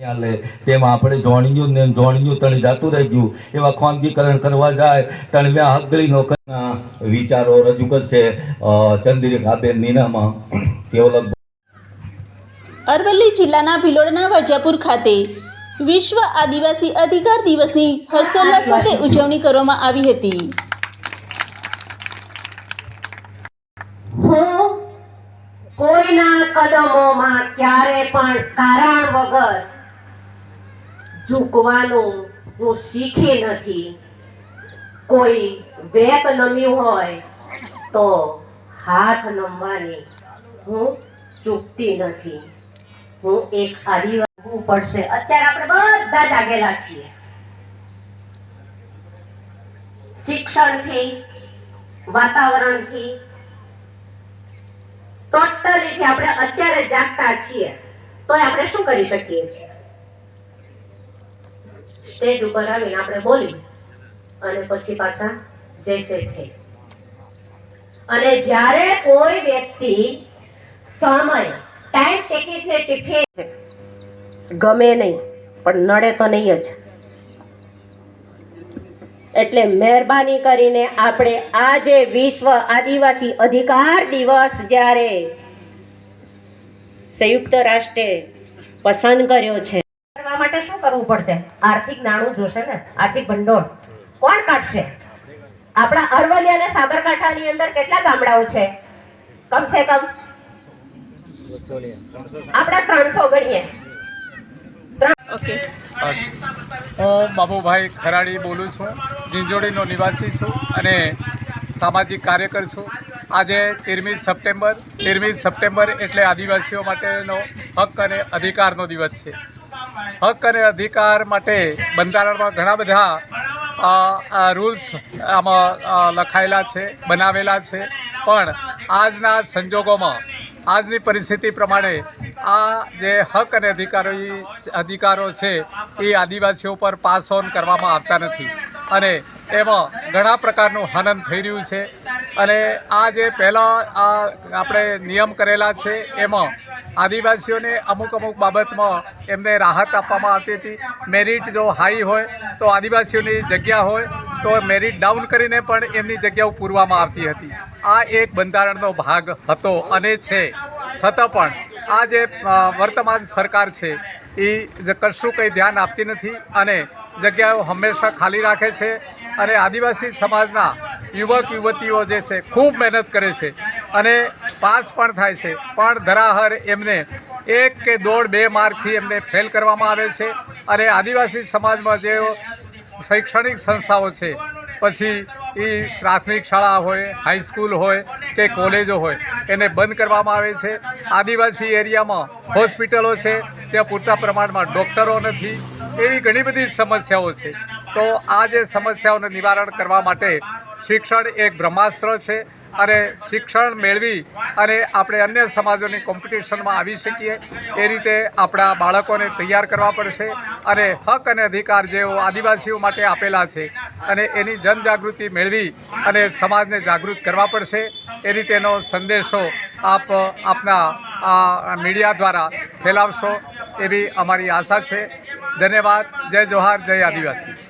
હાલે આપણે જોણિયું ને જોણિયું તણી જાતું રહી ગયું. એવા ખાનગીકરણ કરવા જાય તણવ્યા હગલી નોકરીના વિચારો રજૂ કરશે ચંદ્રિકાબેન નીનામાં. તેઓ લગભગ અરવલ્લી જિલ્લાના ભિલોડના વજાપુર ખાતે વિશ્વ આદિવાસી અધિકાર દિવસની હર્ષોલ્લાસ સાથે ઉજવણી કરવામાં આવી હતી. કોઈના કદમોમાં ક્યારે પણ કારણ વગર ઝૂકવાનું હું શીખી નથી. કોઈ વેત નમ્યું હોય તો હાથ નમવાની હું ચૂકતી નથી. હું એક આદિવાસી પડશે. અત્યારે આપણે બધા જાગેલા છીએ. શિક્ષણથી, વાતાવરણથી ટોટલી આપણે અત્યારે જાગતા છીએ. તો આપણે શું કરી શકીએ? છીએ સ્ટેજ ઉપર આવીને આપણે બોલી અને પછી પાછા જૈસે થઈ. અને જ્યારે કોઈ વ્યક્તિ સમય ટાઈમ ટિકિટ ને ટિફિન ગમે નહીં, પણ નડે તો નહીં જ. એટલે મહેરબાની કરીને આપણે આજે વિશ્વ આદિવાસી અધિકાર દિવસ જ્યારે સંયુક્ત રાષ્ટ્રે પસંદ કર્યો છે માટે શું કરવું પડશે? આર્થિક નાણું જોશે ને? આર્થિક ભંડોળ. કોણ કાઢશે? આપણા અરવલ્લી અને સાબરકાંઠાની અંદર કેટલા ગામડાઓ છે? કમસે કમ? આપણે ત્રણસો ગણીએ. ઓકે. હું બાબુભાઈ ખરાડી બોલું છું. જીંજોડીનો નિવાસી છું અને સામાજિક કાર્યકર છું. આજે તેરમી સપ્ટેમ્બર. તેરમી સપ્ટેમ્બર એટલે આદિવાસીઓ માટેનો હક અને અધિકારનો દિવસ છે. હક અને અધિકાર માટે બંધારણમાં ઘણા બધા રૂલ્સ આમાં લખાયેલા છે, બનાવેલા છે. પણ આજના સંજોગોમાં, આજની પરિસ્થિતિ પ્રમાણે આ જે હક અને અધિકારો અધિકારો છે, એ આદિવાસીઓ પર પાસ ઓન કરવામાં આવતા નથી. અને એમાં ઘણા પ્રકારનું હનન થઈ રહ્યું છે. અને આ જે પહેલાં આપણે નિયમ કરેલા છે, એમાં આદિવાસીઓને અમુક અમુક બાબતમાં એમને રાહત આપવામાં આવતી હતી. મેરિટ જો હાઈ હોય તો આદિવાસીઓની જગ્યા હોય તો મેરિટ ડાઉન કરીને પણ એમની જગ્યાઓ પૂરવામાં આવતી હતી. આ એક બંધારણનો ભાગ હતો અને છે. છતાં પણ આ જે વર્તમાન સરકાર છે એ જે કશું કંઈ ધ્યાન આપતી નથી અને જગ્યાઓ હંમેશા ખાલી રાખે છે અને આદિવાસી સમાજના યુવક યુવતીઓ જે છે, ખૂબ મહેનત કરે છે. અને પાસ પણ થાય છે. પણ ધરાહર એમને એક કે દોઢ બે માર્કથી એમને ફેલ કરવામાં આવે છે. અને આદિવાસી સમાજમાં જે શૈક્ષણિક સંસ્થાઓ છે, પછી એ પ્રાથમિક શાળા હોય હાઈસ્કૂલ હોય કે કોલેજો હોય, એને બંધ કરવામાં આવે છે. આદિવાસી એરિયામાં હોસ્પિટલો છે, ત્યાં પૂરતા પ્રમાણમાં ડૉક્ટરો નથી. એવી ઘણી બધી સમસ્યાઓ છે. તો આ જે સમસ્યાઓનું નિવારણ કરવા માટે શિક્ષણ એક બ્રહ્માસ્ત્ર છે અને શિક્ષણ મેળવી અને આપણે અન્ય સમાજોની કોમ્પિટિશનમાં આવી શકીએ એ રીતે આપણા બાળકોને તૈયાર કરવા પડશે અને હક અને અધિકાર જેઓ આદિવાસીઓ માટે આપેલા છે અને એની જનજાગૃતિ મેળવી અને સમાજને જાગૃત કરવા પડશે એ રીતેનો સંદેશો આપ આપના આ મીડિયા દ્વારા ફેલાવશો એવી અમારી આશા છે. ધન્યવાદ. જય જોહાર જય આદિવાસી.